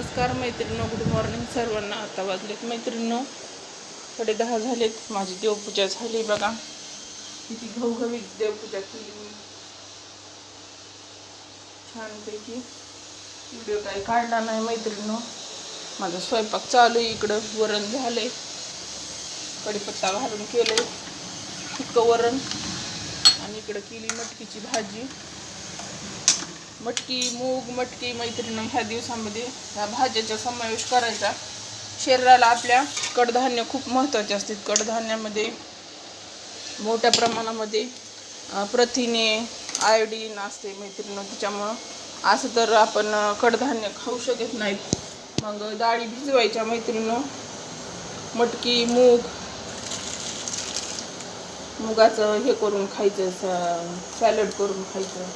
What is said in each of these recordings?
नमस्कार मैत्रिणींनो good morning सर्वांना. आता वाजलेत मैत्रिणींनो. थोडे दहा झालेत. माझी देवपूजा झाली बघा. किती घवघवी देवपूजा केली मी. छानपैकी. व्हिडिओ काही काढला नाही मैत्रिणीनं. माझा स्वयंपाक चालू आहे इकडं. वरण झाले. कढीपत्ता घालून केलं फिक्कं वरण. आणि इकडं केली मटकीची भाजी. मटकी मूग मटकी मैत्रिणी ह्या दिवसामध्ये ह्या भाज्याचा समावेश करायचा. शरीराला आपल्या कडधान्य खूप महत्त्वाचे असतात कडधान्यामध्ये मोठ्या प्रमाणामध्ये प्रथिने आयोडीन असते मैत्रिणी. त्याच्यामुळं असं तर आपण कडधान्य खाऊ शकत नाहीत. मग डाळी भिजवायच्या मैत्रिणीनं मटकी मूग मुगाचं हे करून खायचं सॅलड करून खायचं.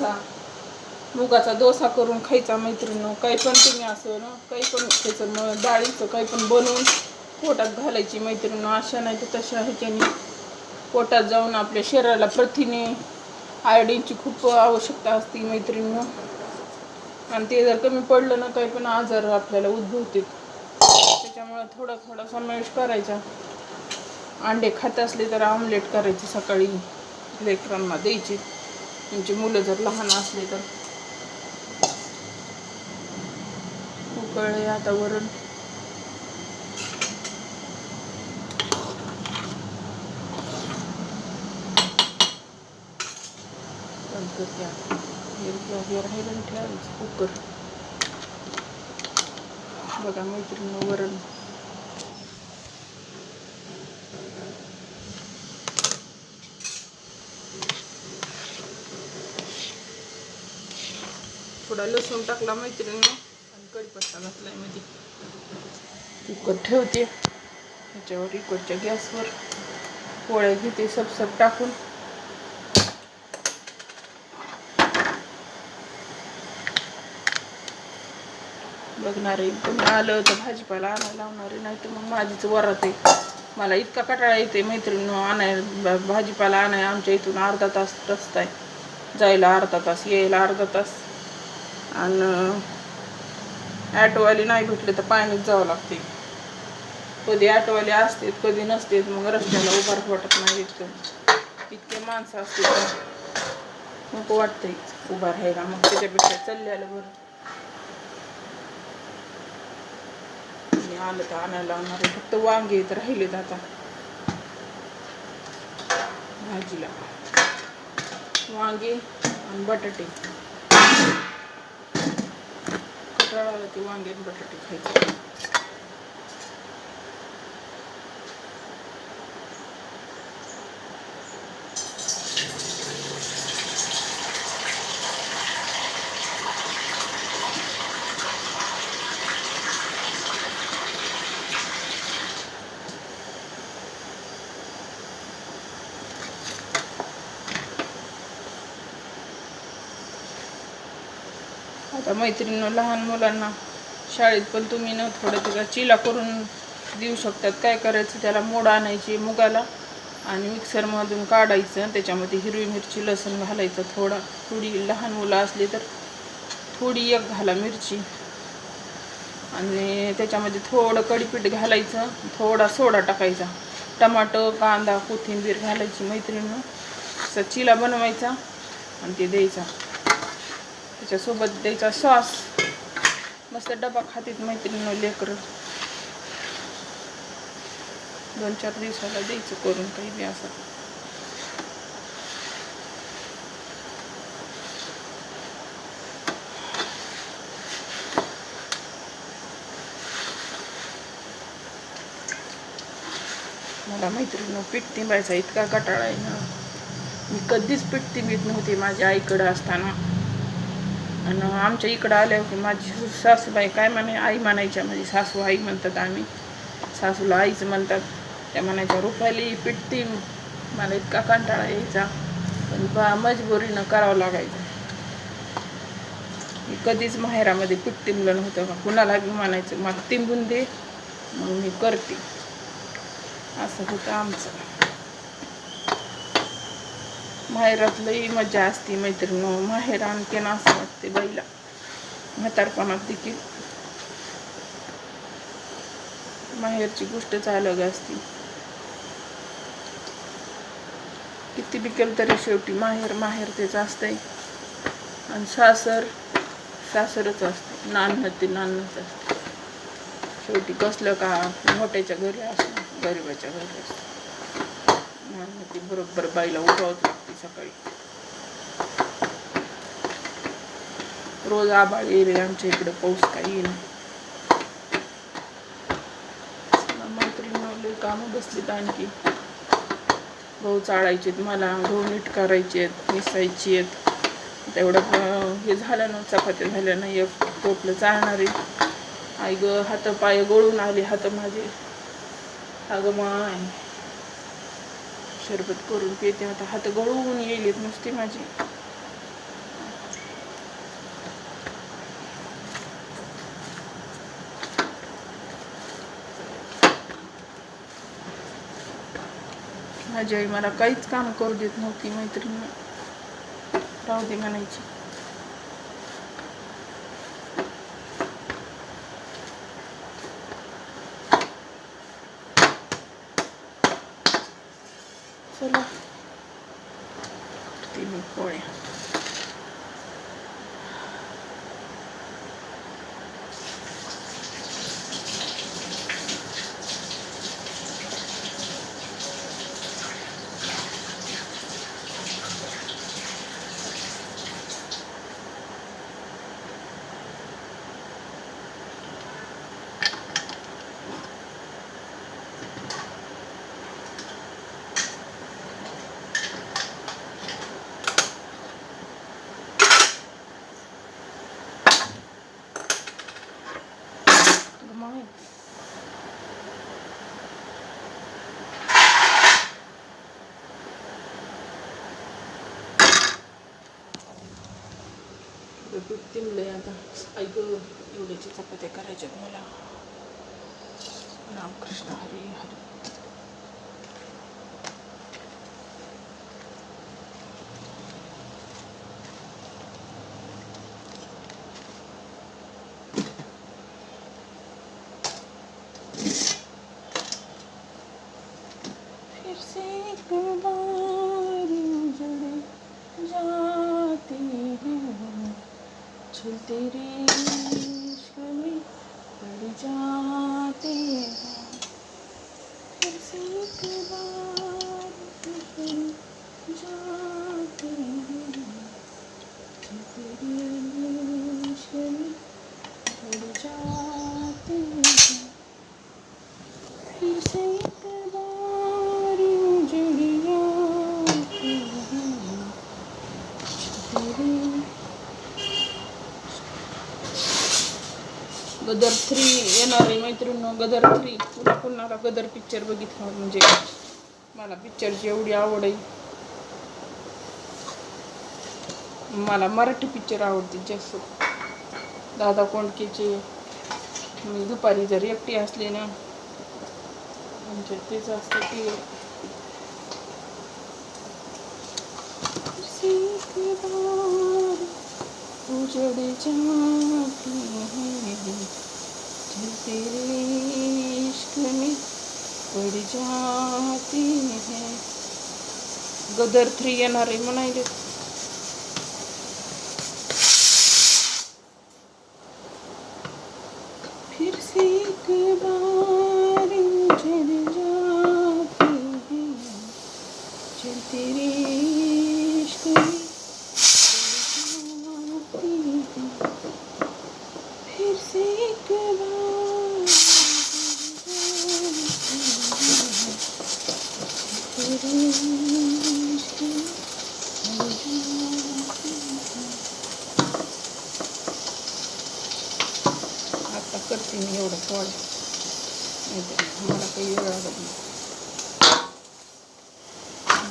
मुगाचा. मुगाचा डोसा करून खायचा मैत्रिणीनं. काही पण तुम्ही असं ना काही पण त्याचं मग डाळीचं काही पण बनवून पोटात घालायची मैत्रिणीनं. अशा नाही तर तशा ह्याच्याने पोटात जाऊन आपल्या शरीराला प्रथिने आयोडीनची खूप आवश्यकता असते मैत्रिणीनं. आणि ते जर कमी पडलं ना काही पण आजार आपल्याला उद्भवतील. त्याच्यामुळं थोडा थोडा समावेश करायचा. अंडे खात असले तर आमलेट करायचे सकाळी. लेकरांना द्यायचे. त्यांची मुलं जर लहान असली तर. उकळले आता वरण हे राहिलं ठेवायचं. कुकर बघा मैत्रिणी वरण. थोडा लसूण टाकला मैत्रिणीनं आणि कढीपत्ता आहे मध्ये. कुकर ठेवते. त्याच्यावर इकडच्या गॅसवर पोळ्या घेते सपसप टाकून. टाकून आहे तुम्ही आलं तर भाजीपाला आणायला लावणारे नाही तर मग माझीच वरात आहे. मला इतका कटाळा येते मैत्रिणी आणाय भाजीपाला आणाय आमच्या इथून अर्धा तास रस्ता आहे. जायला अर्धा तास यायला अर्धा तास. आणि ॲटोवाली नाही भेटले तर पाण्यात जावं लागते. कधी ॲटोवाले असतात कधी नसतात मग रस्त्याला उभार वाटत नाही इतकं इतके माणसं असते नको वाटतंय उभा राहायला मग त्याच्यापेक्षा चाललेलं बरं. आणि आलं तर आणायला आणणार फक्त वांगे तर राहिलेत आता. भाजीला. वांगे आणि बटाटे. कटाळाला ते वांगे आणि आता मैत्रिणी लहान मुलांना शाळेत पण तुम्ही न थोडं त्याला चिला करून देऊ शकतात. काय करायचं? त्याला मोड आणायची मुगाला आणि मिक्सरमधून काढायचं त्याच्यामध्ये हिरवी मिरची लसूण घालायचं थोडा. थोडी लहान मुलं असली तर थोडी एक घाला मिरची. आणि त्याच्यामध्ये थोडं कडीपीठ घालायचं थोडा सोडा टाकायचा. टमाटो कांदा कोथिंबीर घालायची मैत्रिणी असा चिला बनवायचा आणि ते द्यायचा. त्याच्यासोबत द्यायचा सॉस मस्त डबा खातीत मैत्रिणीनं लेकरं. दोन चार दिवसाला द्यायचं करून काही बी असं. मला मैत्रिणी पीठ तिंबायचा इतका कटाळा आहे ना. मी कधीच पीठ तिंबीत नव्हती माझ्या आईकडं असताना. आणि आमच्या इकडं आल्यावर की माझी सासूबाई काय म्हणे? आई म्हणायच्या माझी सासू आई म्हणतात आम्ही. सासूला आईच म्हणतात. त्या म्हणायच्या रुपाली पिटती. मला इतका कंटाळा यायचा. पण बा मजबुरीनं करावं लागायचं. कधीच माहेरामध्ये पीठ तिंबलं नव्हतं का? कुणाला बी म्हणायचं मग तिंबून दे मग मी करते. असं होतं आमचं. माहेरात लई मजा असते मैत्रिणी माहेर आणखीन असं वाटते बैला म्हातारपणात देखील. माहेरची गोष्टच अलग असते. किती बी केलं तरी शेवटी माहेर माहेर तेच असतंय. आणि सासर सासरच असते नान ते नानच असते शेवटी कसलं का मोठ्याच्या घरी असणं गरिबाच्या घरी असतं नाणं ती बरोबर बाईला उठवावंच लागते सकाळी. रोज आबाळ येईल आमच्या इकडे पाऊस काही येईल मैत्रिणी कामं बसलीत आणखी. गहू चाळायचे मला गहू नीट करायचे आहेत मिसायची आहेत. तेवढं हे झालं ना चपात्या झाल्या नाही एक टोपलं आहे. आई ग हात पाय गळून आले हात माझे. अगं माय. शरबत करून पिते. आता हात गळून येईल नुसती माझी. माझी आई मला काहीच काम करू देत नव्हती मैत्रिणी. राहू दे म्हणायची. चला. करते मी पोळ्या आपलं पीठ तिंबलंय आता ऐक एवढ्याची चपात्या करायच्या मला. रामकृष्ण हरी हरी. फिर से एक बार Dating. गदर थ्री येणार आहे मैत्रिणी गदर थ्री पुन्हा पुन्हा गदर पिक्चर बघितला म्हणजे मला पिक्चरची एवढी आवड आहे. मला मराठी पिक्चर आवडते जास्त. दादा कोंडकेचे. मी दुपारी जर एकटी असली ना म्हणजे तेच असतं की उजडे तेरे इश्क में पड़ जाती हैं। गदर थ्री येणार आहे म्हणायले फिर से एक बार उजड़ जाती हैं चल तेरे इश्क में पड़ जाती हैं। फिर से एक बार तेरे इश्क में पड़ जाती हैं आता करते मी एवढं पोळ्या नाहीतर मला काही वेळ लागत नाही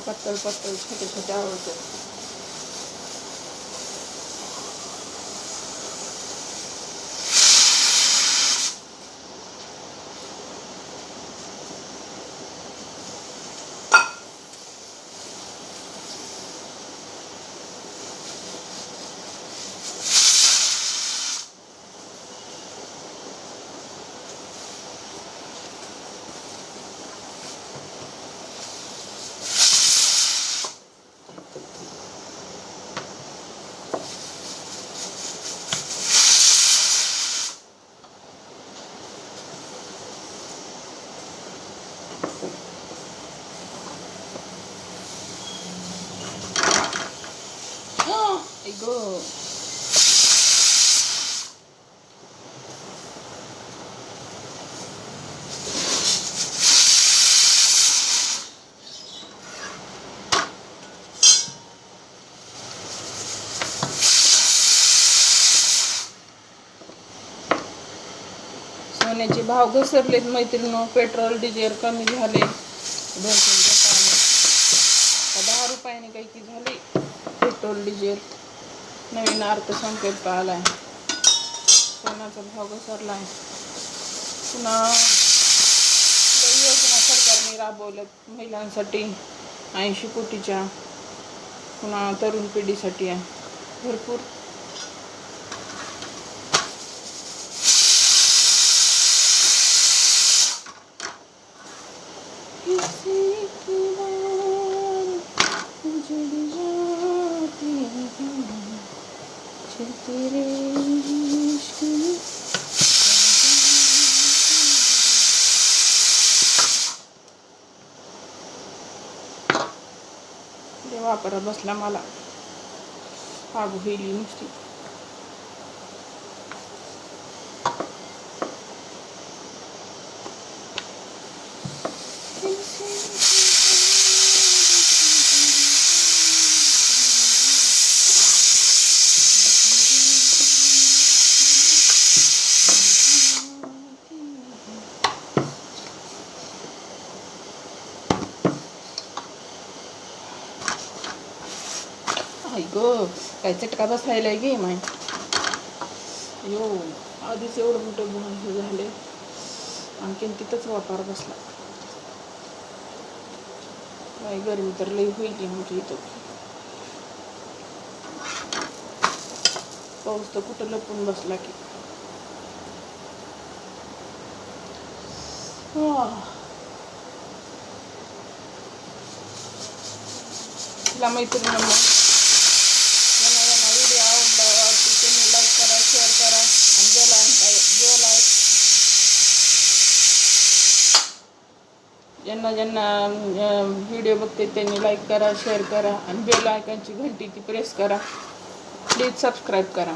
पातळ पातळ छोटे छोटे आवडतात ग सोन्याचे भाव घसरलेत. मैत्रिणी पेट्रोल डिझेल कमी झाले. दोन तीन रुपयाने दहा रुपयाने काही की झाली. पेट्रोल डिझेल नवीन अर्थसंकल्प आलाय. सोन्याचा भाव घसरला आहे पुन्हा योजना सरकारने राबवल्यात महिलांसाठी. ऐंशी कोटीच्या पुन्हा तरुण पिढीसाठी आहे. भरपूर किसी की देवा परत बसला मला. आग होईल नुसती. आई काय चटका बसायला गे माय. यो आधीच एवढं मोठं गुण हे झाले. आणखीन तिथंच वापर बसला. काय गरमी तर लई होईल म्हणजे इथं. पाऊस तर कुठं लपून बसला की. आह. तिला मैत्रिणी मग यांना यांना व्हिडिओ आवडला की तुम्ही लाईक करा शेअर करा आणि बेल बेल ज्यांना ज्यांना व्हिडिओ बघते त्यांनी लाईक करा शेअर करा आणि बेल आयकॉनची घंटी ती प्रेस करा. प्लीज सबस्क्राईब करा.